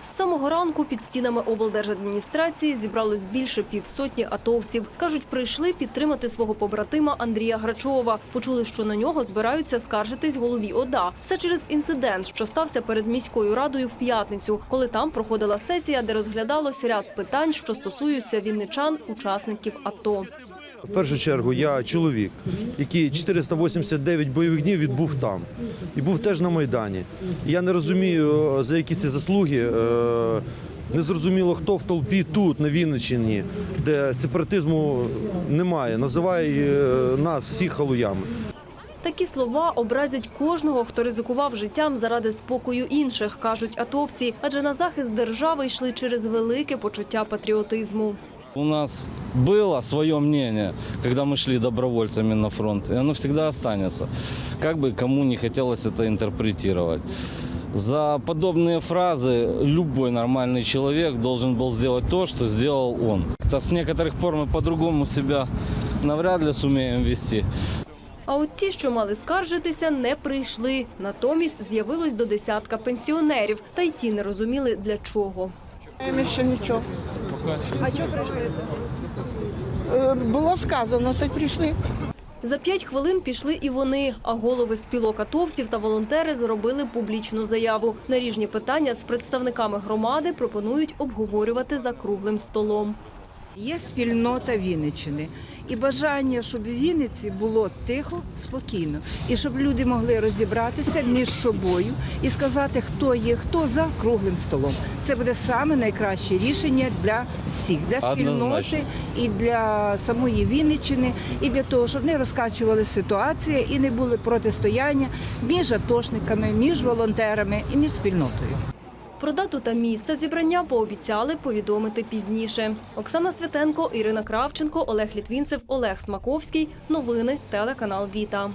З самого ранку під стінами облдержадміністрації зібралось більше півсотні атовців. Кажуть, прийшли підтримати свого побратима Андрія Грачова. Почули, що на нього збираються скаржитись голові ОДА. Все через інцидент, що стався перед міською радою в п'ятницю, коли там проходила сесія, де розглядалось ряд питань, що стосуються вінничан, учасників АТО. В першу чергу я чоловік, який 489 бойових днів відбув там і був теж на Майдані. Я не розумію, е, за які це заслуги. е, Не зрозуміло, хто в толпі тут, на Вінниччині, де сепаратизму немає, називає е, нас всіх халуями. Такі слова образять кожного, хто ризикував життям заради спокою інших, кажуть атовці, адже на захист держави йшли через велике почуття патріотизму. У нас было свое мнение, когда мы шли добровольцами на фронт, и оно всегда останется. Как бы кому не хотелось это интерпретировать. За подобные фразы любой нормальный человек должен был сделать то, что сделал он. То с некоторых пор мы по-другому себя навряд ли сумеем вести. А от ті, що мали скаржитися, не прийшли. Натомість з'явилось до десятка пенсіонерів, та й ті не розуміли для чого. Ми ще нічого. А чого прийшли? Було сказано, так прийшли. За п'ять хвилин пішли і вони, а голови спілок атовців та волонтери зробили публічну заяву. Наріжні питання з представниками громади пропонують обговорювати за круглим столом. Є спільнота Вінниччини і бажання, щоб у Вінниці було тихо, спокійно, і щоб люди могли розібратися між собою і сказати, хто є, хто за круглим столом. Це буде саме найкраще рішення для всіх, для спільноти і для самої Вінниччини, і для того, щоб не розкачували ситуацію і не були протистояння між атошниками, між волонтерами і між спільнотою. Про дату та місце зібрання пообіцяли повідомити пізніше. Оксана Святенко, Ірина Кравченко, Олег Літвінцев, Олег Смаковський. Новини телеканал Віта.